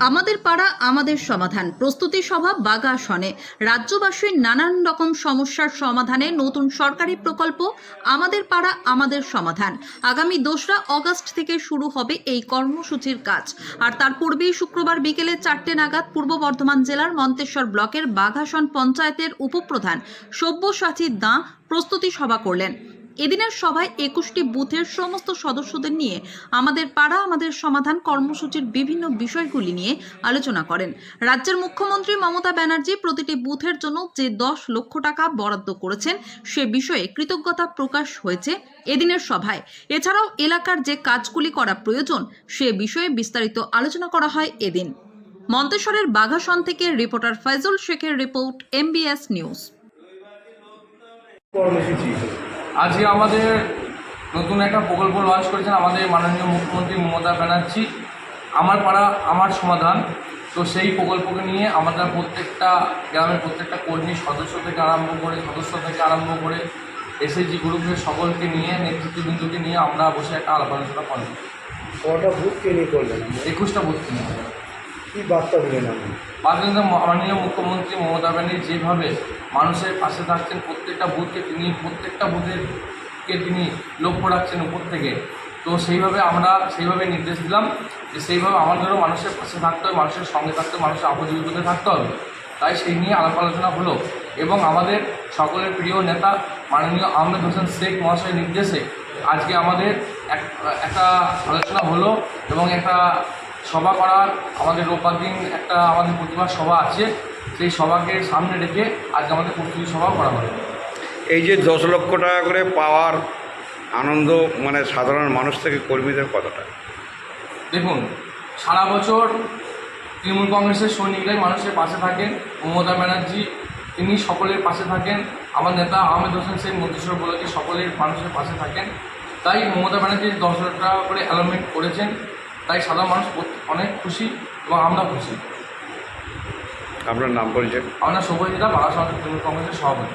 আমাদের পাড়া, আমাদের সমাধান। প্রস্তুতি সভা বাগাসনে রাজ্যবাসীর নানান রকম সমস্যার সমাধানে নতুন সরকারি প্রকল্প, আমাদের পাড়া, আমাদের সমাধান। আগামী দোসরা অগস্ট থেকে শুরু হবে এই কর্মসূচির কাজ। আর তার পূর্বেই শুক্রবার বিকেলে চারটে নাগাদ পূর্ব বর্ধমান জেলার মন্তেশ্বর ব্লকের বাঘাসন পঞ্চায়েতের উপপ্রধান সব্যসাচী দাঁ প্রস্তুতি সভা করলেন। এদিনের সভায় একুশটি বুথের সমস্ত সদস্যদের নিয়ে আমাদের পাড়া, আমাদের সমাধান কর্মসূচির বিভিন্ন বিষয়গুলি নিয়ে আলোচনা করেন। রাজ্যের মুখ্যমন্ত্রী মমতা ব্যানার্জি প্রতিটি বুথের জন্য যে দশ লক্ষ টাকা বরাদ্দ করেছেন, সে বিষয়ে কৃতজ্ঞতা প্রকাশ হয়েছে এদিনের সভায়। এছাড়াও এলাকার যে কাজগুলি করা প্রয়োজন, সে বিষয়ে বিস্তারিত আলোচনা করা হয় এদিন। মন্তেশ্বরের বাঘাসন থেকে রিপোর্টার ফয়জুল শেখের রিপোর্ট, এমবিএস নিউজ। আজকে আমাদের নতুন একটা প্রকল্প লঞ্চ করেছেন আমাদের মাননীয় মুখ্যমন্ত্রী মমতা ব্যানার্জি। আমার পাড়া আমার সমাধান। তো সেই প্রকল্পকে নিয়ে আমাদের প্রত্যেকটা গ্রামের প্রত্যেকটা কর্মী সদস্য থেকে আরম্ভ করে সদস্য থেকে আরম্ভ করে এসএসজি গ্রুপের সকলকে নিয়ে নেতৃত্ববৃন্দকে নিয়ে আমরা বসে একটা আলাপ আলোচনা করব। কটা বুথকে নিয়ে করলেন? একুশটা বুথ নিয়ে কি বার্তা দিলেন আপনি? মাননীয় মাননীয় মুখ্যমন্ত্রী মমতা ব্যানার্জি যেভাবে মানুষের পাশে থাকছেন, প্রত্যেকটা বুথকে তিনি, প্রত্যেকটা বুথেরকে তিনি লক্ষ্য রাখছেন উপর থেকে, তো সেইভাবে আমরা সেইভাবে নির্দেশ দিলাম যে সেইভাবে আমাদেরও মানুষের পাশে থাকতে হবে, মানুষের সঙ্গে থাকতে মানুষের আপদ বিপদে থাকতে হবে। তাই সেই নিয়ে আলাপ আলোচনা হলো এবং আমাদের সকলের প্রিয় নেতা মাননীয় আহমেদ হোসেন শেখ মহাশয়ের নির্দেশে আজকে আমাদের এক, একটা আলোচনা হলো এবং একটা সভা করার আমাদের রোববার দিন একটা আমাদের প্রতিভা সভা আছে সেই সভাকে সামনে রেখে আজকে আমাদের প্রস্তুতি সভা করা হবে। এই যে দশ লক্ষ টাকা করে পাওয়ার আনন্দ মানে সাধারণ মানুষ থেকে কর্মীদের কতটা? দেখুন সারা বছর তৃণমূল কংগ্রেসের সৈনিকরাই মানুষের পাশে থাকেন মমতা ব্যানার্জি তিনি সকলের পাশে থাকেন আমার নেতা আহমেদ হোসেন শেখ মন্ত্রিসর বলেছে সকলের মানুষের পাশে থাকেন। তাই মমতা ব্যানার্জি দশ লাখ টাকা করে অ্যালোমেন্ট করেছেন। তাই সাধারণ মানুষ অনেক খুশি এবং আমরা খুশি। আপনার নাম পরিচয়? আমরা শুভজিতা বাংলা সমাজ তৃণমূল কংগ্রেসের সভাপতি।